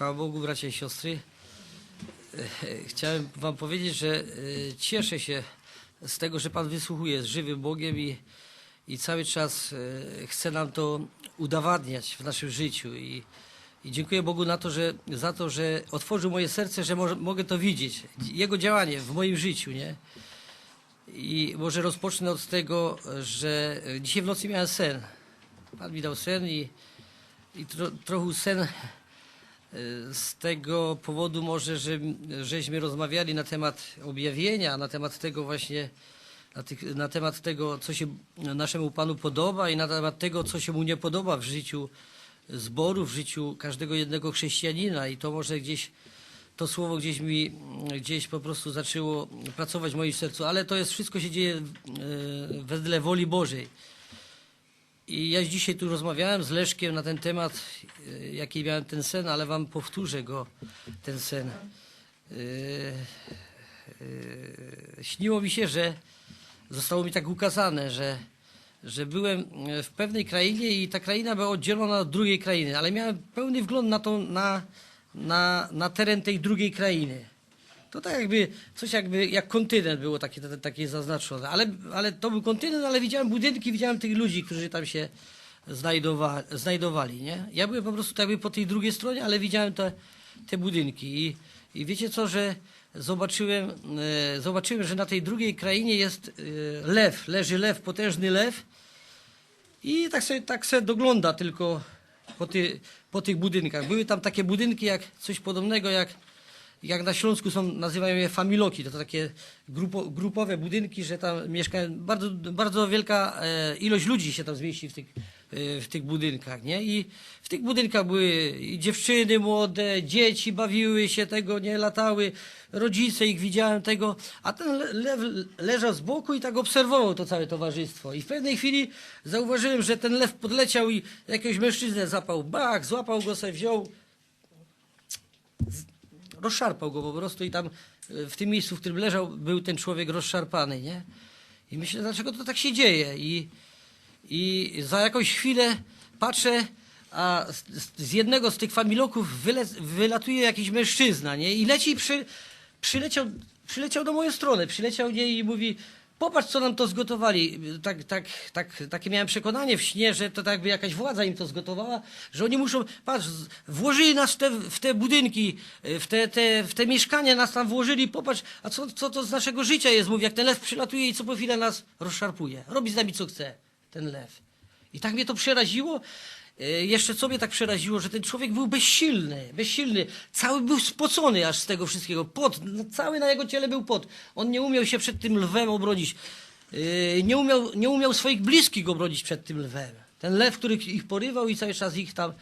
Chwała Bogu, bracia i siostry. E, Chciałem Wam powiedzieć, że e, cieszę się z tego, że Pan wysłuchuje, jest żywym Bogiem i, i cały czas e, chce nam to udowadniać w naszym życiu. I, i dziękuję Bogu na to, że, za to, że otworzył moje serce, że może, mogę to widzieć. Jego działanie w moim życiu, nie? I może rozpocznę od tego, że dzisiaj w nocy miałem sen. Pan mi dał sen i, i tro, trochę sen z tego powodu może, że, żeśmy rozmawiali na temat objawienia, na temat tego właśnie, na, tych, na temat tego, co się naszemu Panu podoba i na temat tego, co się Mu nie podoba w życiu zboru, w życiu każdego jednego chrześcijanina i to może gdzieś, to słowo gdzieś mi, gdzieś po prostu zaczęło pracować w moim sercu, ale to jest, wszystko się dzieje e, wedle woli Bożej. I ja dzisiaj tu rozmawiałem z Leszkiem na ten temat, e, jaki miałem ten sen, ale wam powtórzę go, ten sen. E, e, Śniło mi się, że zostało mi tak ukazane, że, że byłem w pewnej krainie i ta kraina była oddzielona od drugiej krainy, ale miałem pełny wgląd na, tą, na, na, na teren tej drugiej krainy. To tak jakby, coś jakby, jak kontynent było takie, takie zaznaczone. Ale, ale to był kontynent, ale widziałem budynki, widziałem tych ludzi, którzy tam się znajdowa, znajdowali, nie? Ja byłem po prostu tak jakby po tej drugiej stronie, ale widziałem te, te budynki. I, I wiecie co, że zobaczyłem, e, zobaczyłem, że na tej drugiej krainie jest e, lew, leży lew, potężny lew i tak sobie, tak sobie dogląda tylko po, ty, po tych budynkach. Były tam takie budynki, jak coś podobnego, jak jak na Śląsku są, nazywają je familoki, to, to takie grupo, grupowe budynki, że tam mieszkają, bardzo, bardzo wielka e, ilość ludzi się tam zmieści w tych, e, w tych budynkach, nie? I w tych budynkach były dziewczyny młode, dzieci bawiły się tego, nie, latały, rodzice ich widziałem tego, a ten le- lew leżał z boku i tak obserwował to całe towarzystwo. I w pewnej chwili zauważyłem, że ten lew podleciał i jakiegoś mężczyznę zapał, bach, złapał go sobie, wziął, rozszarpał go po prostu i tam e, w tym miejscu, w którym leżał, był ten człowiek rozszarpany, nie? I myślę, dlaczego to tak się dzieje? I, i za jakąś chwilę patrzę, a z, z jednego z tych familoków wyle, wylatuje jakiś mężczyzna, nie? I leci, przy, przyleciał, przyleciał do mojej strony, przyleciał nie i mówi, popatrz, co nam to zgotowali. Tak, tak, tak, takie miałem przekonanie w śnie, że to tak jakby jakaś władza im to zgotowała, że oni muszą, patrz, włożyli nas w te, w te budynki, w te, te, w te mieszkania nas tam włożyli, popatrz, a co, co to z naszego życia jest, mówi, jak ten lew przylatuje i co po chwilę nas rozszarpuje. Robi z nami co chce, ten lew. I tak mnie to przeraziło. E, Jeszcze co mnie tak przeraziło, że ten człowiek był bezsilny, bezsilny. Cały był spocony aż z tego wszystkiego. Pot, no, cały na jego ciele był pot. On nie umiał się przed tym lwem obronić. E, Nie umiał, nie umiał swoich bliskich obronić przed tym lwem. Ten lew, który ich porywał i cały czas ich tam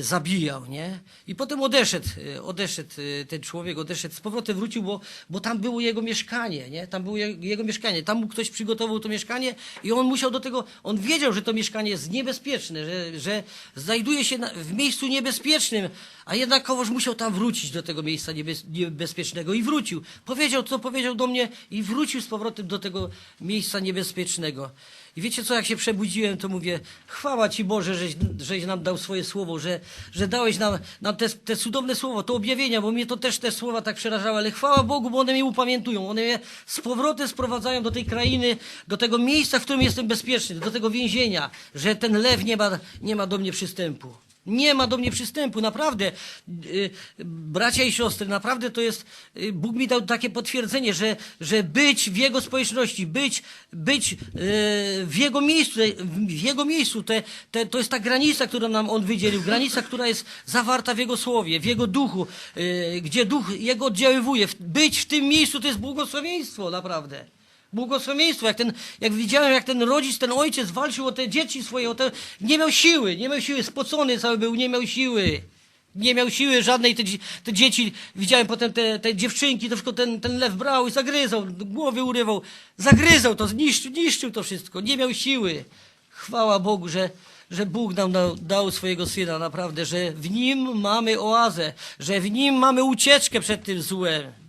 zabijał, nie? I potem odeszedł, e, odeszedł e, ten człowiek, odeszedł, z powrotem wrócił, bo, bo tam było jego mieszkanie, nie? Tam było je- jego mieszkanie, tam mu ktoś przygotował to mieszkanie i on musiał do tego, on wiedział, że to mieszkanie jest niebezpieczne, że, że znajduje się na, w miejscu niebezpiecznym, a jednakowoż musiał tam wrócić do tego miejsca niebez, niebezpiecznego i wrócił. Powiedział, co powiedział do mnie i wrócił z powrotem do tego miejsca niebezpiecznego. I wiecie co, jak się przebudziłem, to mówię, chwała Ci Boże, żeś, żeś nam dał swoje słowo, że, że dałeś nam, nam te, te cudowne słowo, to objawienia, bo mnie to też te słowa tak przerażały, ale chwała Bogu, bo one mnie upamiętują, one mnie z powrotem sprowadzają do tej krainy, do tego miejsca, w którym jestem bezpieczny, do tego więzienia, że ten lew nie ma, nie ma do mnie przystępu. Nie ma do mnie przystępu, naprawdę. Yy, bracia i siostry, naprawdę to jest, yy, Bóg mi dał takie potwierdzenie, że, że być w Jego społeczności, być, być yy, w Jego miejscu, w Jego miejscu, te, te, to jest ta granica, którą nam On wydzielił, granica, która jest zawarta w Jego Słowie, w Jego Duchu, gdzie Duch Jego oddziaływuje. Być w tym miejscu to jest błogosławieństwo, naprawdę. Błogosławieństwo, jak, ten, jak widziałem, jak ten rodzic, ten ojciec walczył o te dzieci swoje, o te, nie miał siły, nie miał siły, spocony cały był, nie miał siły. Nie miał siły żadnej, te, te dzieci, widziałem potem te, te dziewczynki, to wszystko ten, ten lew brał i zagryzał, głowy urywał, zagryzał to, zniszczył, niszczył to wszystko, nie miał siły. Chwała Bogu, że, że Bóg nam dał, dał swojego Syna, naprawdę, że w Nim mamy oazę, że w Nim mamy ucieczkę przed tym złem.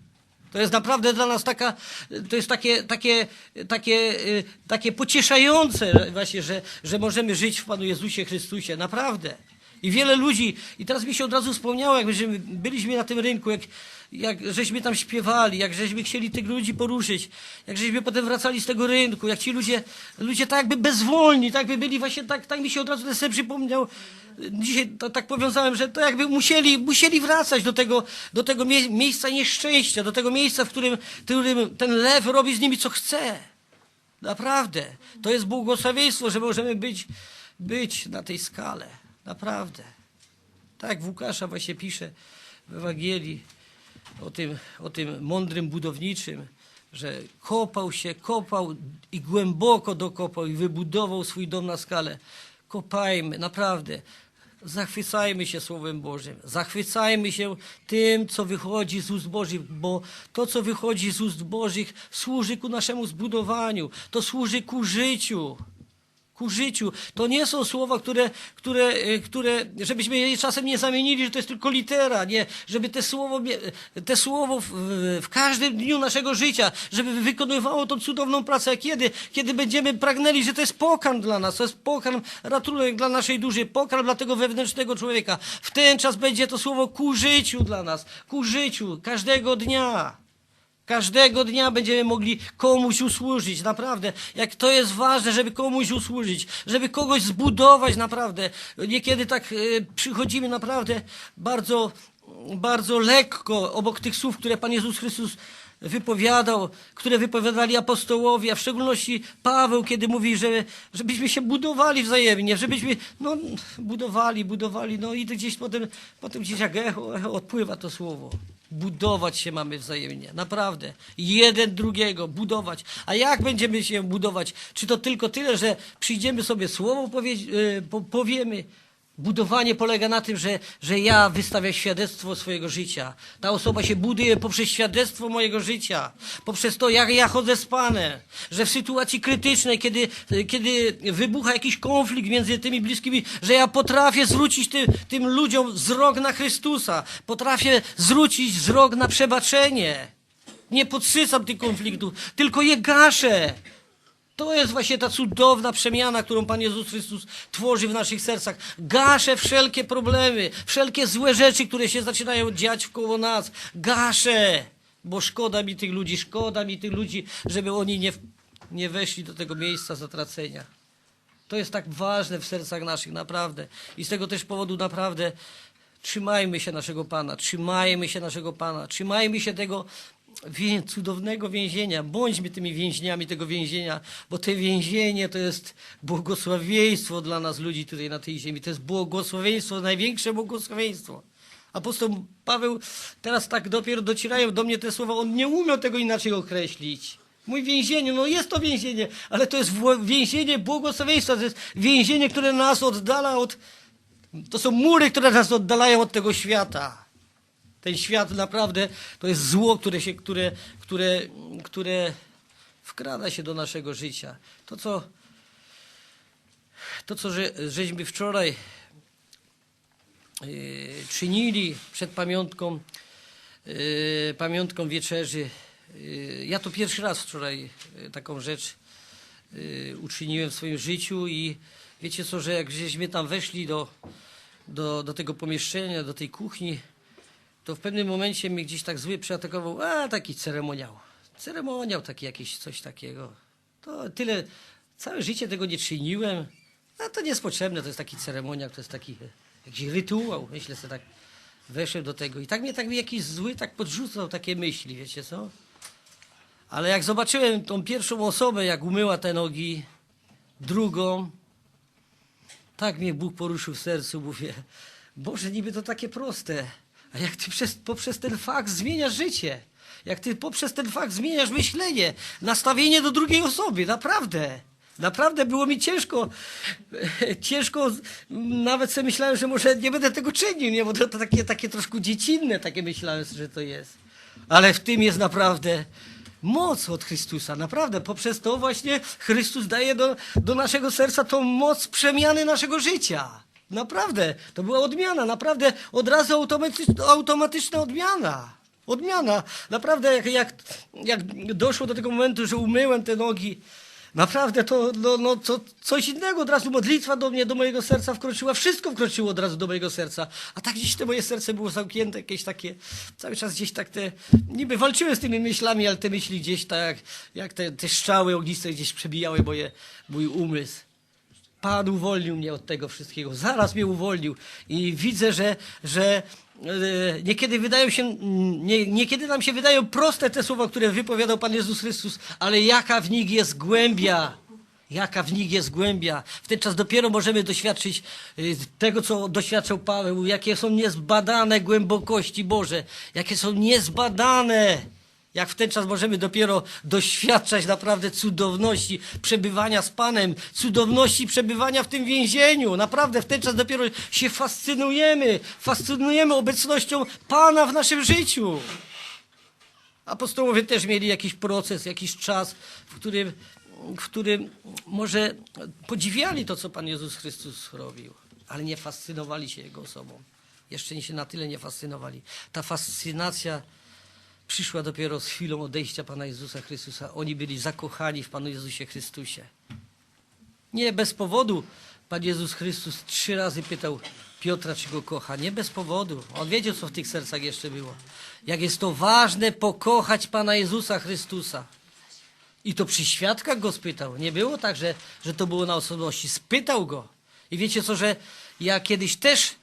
To jest naprawdę dla nas taka, to jest takie, takie, takie, y, takie pocieszające właśnie, że, że możemy żyć w Panu Jezusie Chrystusie. Naprawdę. I wiele ludzi, i teraz mi się od razu wspomniało, jak byliśmy na tym rynku, jak, jak żeśmy tam śpiewali, jak żeśmy chcieli tych ludzi poruszyć, jak żeśmy potem wracali z tego rynku, jak ci ludzie, ludzie tak jakby bezwolni, tak jakby byli właśnie, tak, tak mi się od razu ten przypomniał, dzisiaj to, tak powiązałem, że to jakby musieli, musieli wracać do tego, do tego mie miejsca nieszczęścia, do tego miejsca, w którym, którym ten lew robi z nimi co chce. Naprawdę. To jest błogosławieństwo, że możemy być, być na tej skale. Naprawdę. Tak Łukasza właśnie pisze w Ewangelii o tym, o tym mądrym budowniczym, że kopał się, kopał i głęboko dokopał i wybudował swój dom na skale. Kopajmy, naprawdę. Zachwycajmy się Słowem Bożym. Zachwycajmy się tym, co wychodzi z ust Bożych, bo to, co wychodzi z ust Bożych, służy ku naszemu zbudowaniu. To służy ku życiu ku życiu. To nie są słowa, które, które, e, które, żebyśmy je czasem nie zamienili, że to jest tylko litera, nie, żeby te słowo, te słowo w, w każdym dniu naszego życia, żeby wykonywało tą cudowną pracę. Kiedy? Kiedy będziemy pragnęli, że to jest pokarm dla nas, to jest pokarm, ratunek dla naszej duszy, pokarm dla tego wewnętrznego człowieka. W ten czas będzie to słowo ku życiu dla nas, ku życiu, każdego dnia. Każdego dnia będziemy mogli komuś usłużyć, naprawdę. Jak to jest ważne, żeby komuś usłużyć, żeby kogoś zbudować, naprawdę. Niekiedy tak e, przychodzimy naprawdę bardzo, bardzo lekko obok tych słów, które Pan Jezus Chrystus wypowiadał, które wypowiadali apostołowie, a w szczególności Paweł, kiedy mówi, że, żebyśmy się budowali wzajemnie, żebyśmy no, budowali, budowali, no i gdzieś potem, potem gdzieś jak echo, echo odpływa to słowo. Budować się mamy wzajemnie, naprawdę. Jeden drugiego budować. A jak będziemy się budować? Czy to tylko tyle, że przyjdziemy sobie słowo powie, po, powiemy? Budowanie polega na tym, że, że ja wystawiam świadectwo swojego życia. Ta osoba się buduje poprzez świadectwo mojego życia, poprzez to, jak ja chodzę z Panem, że w sytuacji krytycznej, kiedy, kiedy wybucha jakiś konflikt między tymi bliskimi, że ja potrafię zwrócić tym, tym ludziom wzrok na Chrystusa, potrafię zwrócić wzrok na przebaczenie. Nie podsycam tych konfliktów, tylko je gaszę. To jest właśnie ta cudowna przemiana, którą Pan Jezus Chrystus tworzy w naszych sercach. Gaszę wszelkie problemy, wszelkie złe rzeczy, które się zaczynają dziać wkoło nas. Gaszę, bo szkoda mi tych ludzi, szkoda mi tych ludzi, żeby oni nie, nie weszli do tego miejsca zatracenia. To jest tak ważne w sercach naszych, naprawdę. I z tego też powodu naprawdę trzymajmy się naszego Pana, trzymajmy się naszego Pana, trzymajmy się tego cudownego więzienia. Bądźmy tymi więźniami tego więzienia, bo te więzienie to jest błogosławieństwo dla nas, ludzi tutaj na tej ziemi. To jest błogosławieństwo, największe błogosławieństwo. Apostoł Paweł, teraz tak dopiero docierają do mnie te słowa, on nie umiał tego inaczej określić. Mój więzienie, no jest to więzienie, ale to jest więzienie błogosławieństwa, to jest więzienie, które nas oddala od... To są mury, które nas oddalają od tego świata. Ten świat naprawdę to jest zło, które, się, które, które, które wkrada się do naszego życia. To, co, to, co że, żeśmy wczoraj yy, czynili przed pamiątką, yy, pamiątką wieczerzy. Yy, ja to pierwszy raz wczoraj yy, taką rzecz yy, uczyniłem w swoim życiu i wiecie co, że jak żeśmy tam weszli do, do, do tego pomieszczenia, do tej kuchni, to w pewnym momencie mnie gdzieś tak zły przyatakował, a taki ceremoniał. Ceremoniał taki jakiś, coś takiego. To tyle, całe życie tego nie czyniłem. A to nie jest potrzebne, to jest taki ceremoniał, to jest taki e, jakiś rytuał. Myślę sobie tak, weszłem do tego i tak mnie tak jakiś zły tak podrzucał takie myśli, wiecie co? Ale jak zobaczyłem tą pierwszą osobę, jak umyła te nogi, drugą, tak mnie Bóg poruszył w sercu, mówię, Boże, niby to takie proste, jak Ty przez, poprzez ten fakt zmieniasz życie, jak Ty poprzez ten fakt zmieniasz myślenie, nastawienie do drugiej osoby, naprawdę. Naprawdę było mi ciężko, ciężko, nawet sobie myślałem, że może nie będę tego czynił, nie? bo to, to takie, takie troszkę dziecinne, takie myślałem, że to jest. Ale w tym jest naprawdę moc od Chrystusa, naprawdę. Poprzez to właśnie Chrystus daje do, do naszego serca tą moc przemiany naszego życia. Naprawdę, to była odmiana, naprawdę od razu automatyczna, odmiana. Odmiana. Naprawdę, jak, jak, jak doszło do tego momentu, że umyłem te nogi, Naprawdę to, no, no, to coś innego. Od razu modlitwa do mnie, do mojego serca wkroczyła. Wszystko wkroczyło od razu do mojego serca. A tak gdzieś to moje serce było zamknięte, jakieś takie, cały czas gdzieś tak te, niby walczyłem z tymi myślami, ale te myśli gdzieś tak, jak te, te strzały ogniste gdzieś przebijały moje, mój umysł. Pan uwolnił mnie od tego wszystkiego. Zaraz mnie uwolnił. I widzę, że, że e, niekiedy wydają się, nie, niekiedy nam się wydają proste te słowa, które wypowiadał Pan Jezus Chrystus, ale jaka w nich jest głębia. Jaka w nich jest głębia. W ten czas dopiero możemy doświadczyć y, tego, co doświadczał Paweł, jakie są niezbadane głębokości Boże, jakie są niezbadane. Jak w ten czas możemy dopiero doświadczać naprawdę cudowności przebywania z Panem, cudowności przebywania w tym więzieniu. Naprawdę w ten czas dopiero się fascynujemy, fascynujemy obecnością Pana w naszym życiu. Apostołowie też mieli jakiś proces, jakiś czas, w którym, w którym może podziwiali to, co Pan Jezus Chrystus robił, ale nie fascynowali się Jego osobą. Jeszcze się na tyle nie fascynowali. Ta fascynacja przyszła dopiero z chwilą odejścia Pana Jezusa Chrystusa. Oni byli zakochani w Panu Jezusie Chrystusie. Nie bez powodu Pan Jezus Chrystus trzy razy pytał Piotra, czy go kocha. Nie bez powodu. On wiedział, co w tych sercach jeszcze było. Jak jest to ważne pokochać Pana Jezusa Chrystusa. I to przy świadkach go spytał. Nie było tak, że, że to było na osobności. Spytał go. I wiecie co, że ja kiedyś też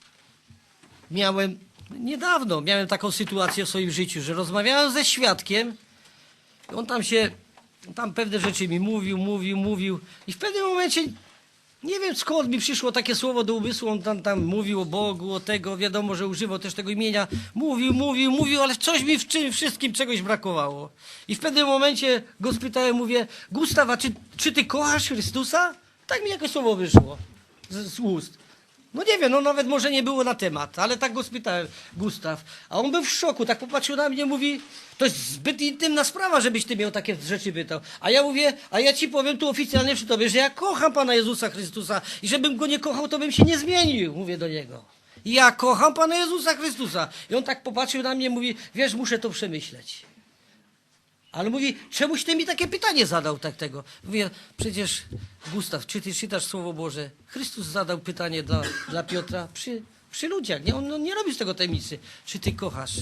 miałem, niedawno miałem taką sytuację w swoim życiu, że rozmawiałem ze świadkiem, on tam się, tam pewne rzeczy mi mówił, mówił, mówił i w pewnym momencie, nie wiem skąd mi przyszło takie słowo do umysłu, on tam, tam mówił o Bogu, o tego, wiadomo, że używał też tego imienia, mówił, mówił, mówił, ale coś mi w czym wszystkim czegoś brakowało. I w pewnym momencie go spytałem, mówię, Gustaw, a czy, czy ty kochasz Chrystusa? Tak mi jakoś słowo wyszło z, z ust. No nie wiem, no nawet może nie było na temat, ale tak go spytałem, Gustaw. A on był w szoku, tak popatrzył na mnie, mówi, to jest zbyt intymna sprawa, żebyś ty miał takie rzeczy pytał. A ja mówię, a ja ci powiem tu oficjalnie przy tobie, że ja kocham Pana Jezusa Chrystusa i żebym go nie kochał, to bym się nie zmienił, mówię do niego. Ja kocham Pana Jezusa Chrystusa. I on tak popatrzył na mnie, mówi, wiesz, muszę to przemyśleć. Ale mówi, czemuś ty mi takie pytanie zadał tak tego? Mówię, przecież Gustaw, czy ty czytasz Słowo Boże? Chrystus zadał pytanie dla, dla Piotra przy, przy ludziach. Nie? On, on nie robi z tego tajemnicy. Czy ty kochasz?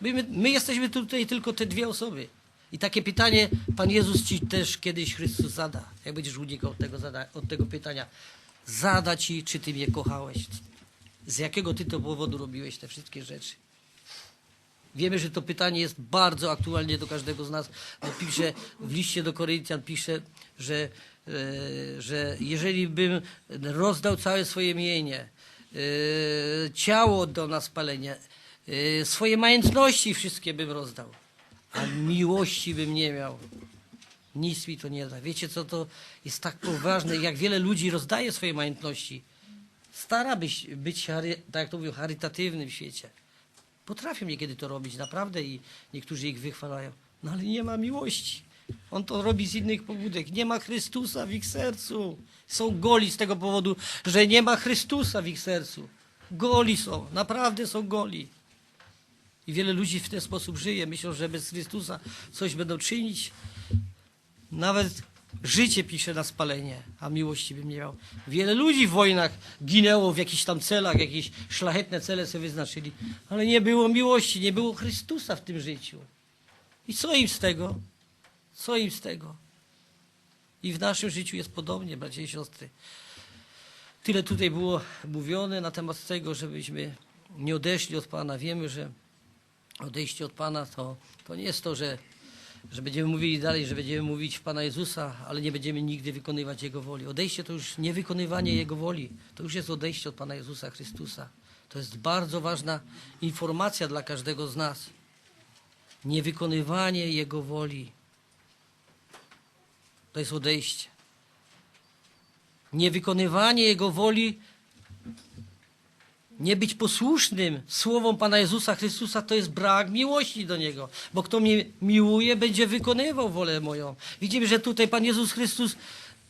My, my, my jesteśmy tutaj tylko te dwie osoby. I takie pytanie Pan Jezus ci też kiedyś Chrystus zada. Jak będziesz unikał od tego, zada, od tego pytania. Zada ci, czy ty mnie kochałeś. Z jakiego ty to powodu robiłeś te wszystkie rzeczy. Wiemy, że to pytanie jest bardzo aktualnie do każdego z nas. Bo pisze w liście do Koryntian pisze, że, e, że jeżeli bym rozdał całe swoje mienie, e, ciało oddał na spalenie, e, swoje majątności wszystkie bym rozdał, a miłości bym nie miał. Nic mi to nie da. Wiecie, co to jest tak poważne, jak wiele ludzi rozdaje swoje majątności. Stara być, być tak jak to mówią, charytatywnym w świecie. Potrafią niekiedy to robić, naprawdę, i niektórzy ich wychwalają. No ale nie ma miłości. On to robi z innych pobudek. Nie ma Chrystusa w ich sercu. Są goli z tego powodu, że nie ma Chrystusa w ich sercu. Goli są, naprawdę są goli. I wiele ludzi w ten sposób żyje. Myślą, że bez Chrystusa coś będą czynić. Nawet życie pisze na spalenie, a miłości bym nie miał. Wiele ludzi w wojnach ginęło w jakichś tam celach, jakieś szlachetne cele sobie wyznaczyli, ale nie było miłości, nie było Chrystusa w tym życiu. I co im z tego? Co im z tego? I w naszym życiu jest podobnie, bracia i siostry. Tyle tutaj było mówione na temat tego, żebyśmy nie odeszli od Pana. Wiemy, że odejście od Pana to, to nie jest to, że że będziemy mówili dalej, że będziemy mówić w Pana Jezusa, ale nie będziemy nigdy wykonywać Jego woli. Odejście to już nie wykonywanie Jego woli, to już jest odejście od Pana Jezusa Chrystusa. To jest bardzo ważna informacja dla każdego z nas. Niewykonywanie Jego woli to jest odejście. Niewykonywanie Jego woli nie być posłusznym słowom Pana Jezusa Chrystusa to jest brak miłości do Niego. Bo kto mnie miłuje, będzie wykonywał wolę moją. Widzimy, że tutaj Pan Jezus Chrystus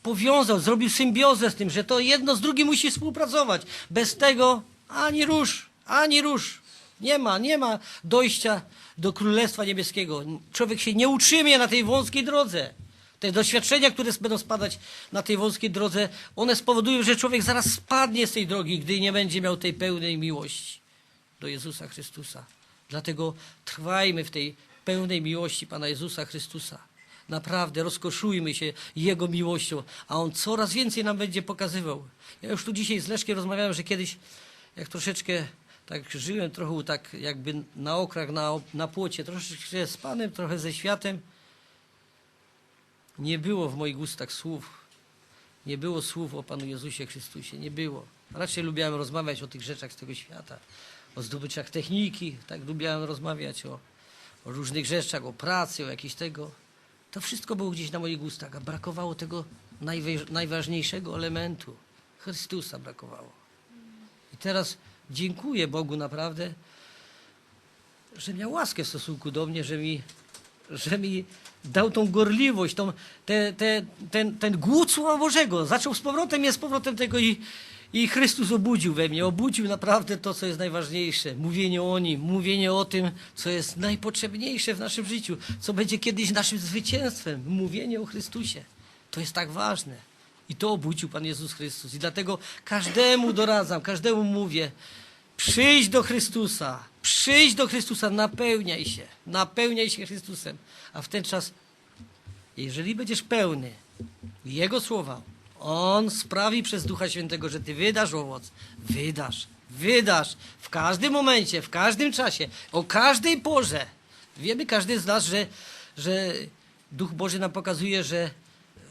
powiązał, zrobił symbiozę z tym, że to jedno z drugim musi współpracować. Bez tego ani rusz, ani rusz. Nie ma, nie ma dojścia do Królestwa Niebieskiego. Człowiek się nie utrzymie na tej wąskiej drodze. Te doświadczenia, które będą spadać na tej wąskiej drodze, one spowodują, że człowiek zaraz spadnie z tej drogi, gdy nie będzie miał tej pełnej miłości do Jezusa Chrystusa. Dlatego trwajmy w tej pełnej miłości Pana Jezusa Chrystusa. Naprawdę rozkoszujmy się Jego miłością, a On coraz więcej nam będzie pokazywał. Ja już tu dzisiaj z Leszkiem rozmawiałem, że kiedyś, jak troszeczkę tak żyłem, trochę tak jakby na okrach, na, na płocie, troszeczkę z Panem, trochę ze światem, nie było w moich ustach słów, nie było słów o Panu Jezusie Chrystusie, nie było. Raczej lubiałem rozmawiać o tych rzeczach z tego świata, o zdobyczach techniki, tak lubiałem rozmawiać o, o różnych rzeczach, o pracy, o jakieś tego. To wszystko było gdzieś na moich ustach, a brakowało tego najważniejszego elementu. Chrystusa brakowało. I teraz dziękuję Bogu naprawdę, że miał łaskę w stosunku do mnie, że mi, że mi dał tą gorliwość, tą, te, te, ten, ten głód Słowa Bożego. Zaczął z powrotem, jest z powrotem tego i, i Chrystus obudził we mnie. Obudził naprawdę to, co jest najważniejsze. Mówienie o Nim, mówienie o tym, co jest najpotrzebniejsze w naszym życiu, co będzie kiedyś naszym zwycięstwem. Mówienie o Chrystusie. To jest tak ważne. I to obudził Pan Jezus Chrystus. I dlatego każdemu doradzam, każdemu mówię, przyjdź do Chrystusa, przyjdź do Chrystusa, napełniaj się, napełniaj się Chrystusem. A w ten czas, jeżeli będziesz pełny Jego słowa, On sprawi przez Ducha Świętego, że Ty wydasz owoc. Wydasz, wydasz w każdym momencie, w każdym czasie, o każdej porze. Wiemy każdy z nas, że, że Duch Boży nam pokazuje, że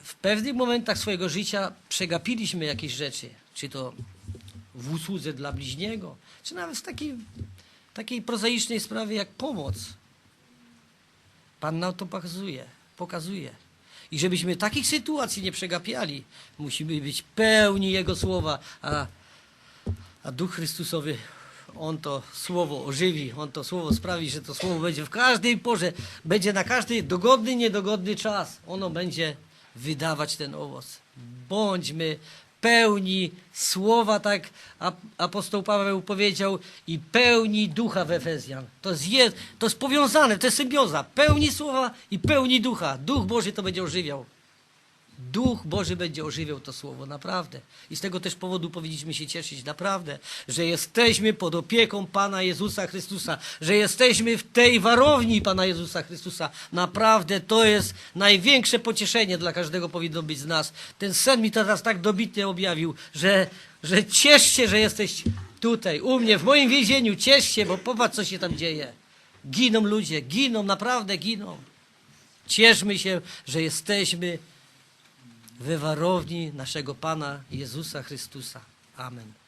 w pewnych momentach swojego życia przegapiliśmy jakieś rzeczy, czy to w usłudze dla bliźniego, czy nawet w takiej, takiej prozaicznej sprawie jak pomoc. Pan nam to pokazuje, pokazuje. I żebyśmy takich sytuacji nie przegapiali, musimy być pełni Jego słowa, a, a Duch Chrystusowy, On to słowo ożywi, On to słowo sprawi, że to słowo będzie w każdej porze, będzie na każdy dogodny, niedogodny czas. Ono będzie wydawać ten owoc. Bądźmy pełni słowa, tak ap- apostoł Paweł powiedział, i pełni ducha w Efezjan. To jest, je, to jest powiązane, to jest symbioza. Pełni słowa i pełni ducha. Duch Boży to będzie ożywiał. Duch Boży będzie ożywiał to słowo, naprawdę. I z tego też powodu powinniśmy się cieszyć, naprawdę, że jesteśmy pod opieką Pana Jezusa Chrystusa, że jesteśmy w tej warowni Pana Jezusa Chrystusa. Naprawdę to jest największe pocieszenie dla każdego powinno być z nas. Ten sen mi teraz tak dobitnie objawił, że, że ciesz się, że jesteś tutaj, u mnie, w moim więzieniu, ciesz się, bo popatrz, co się tam dzieje. Giną ludzie, giną, naprawdę giną. Cieszmy się, że jesteśmy we warowni naszego Pana Jezusa Chrystusa. Amen.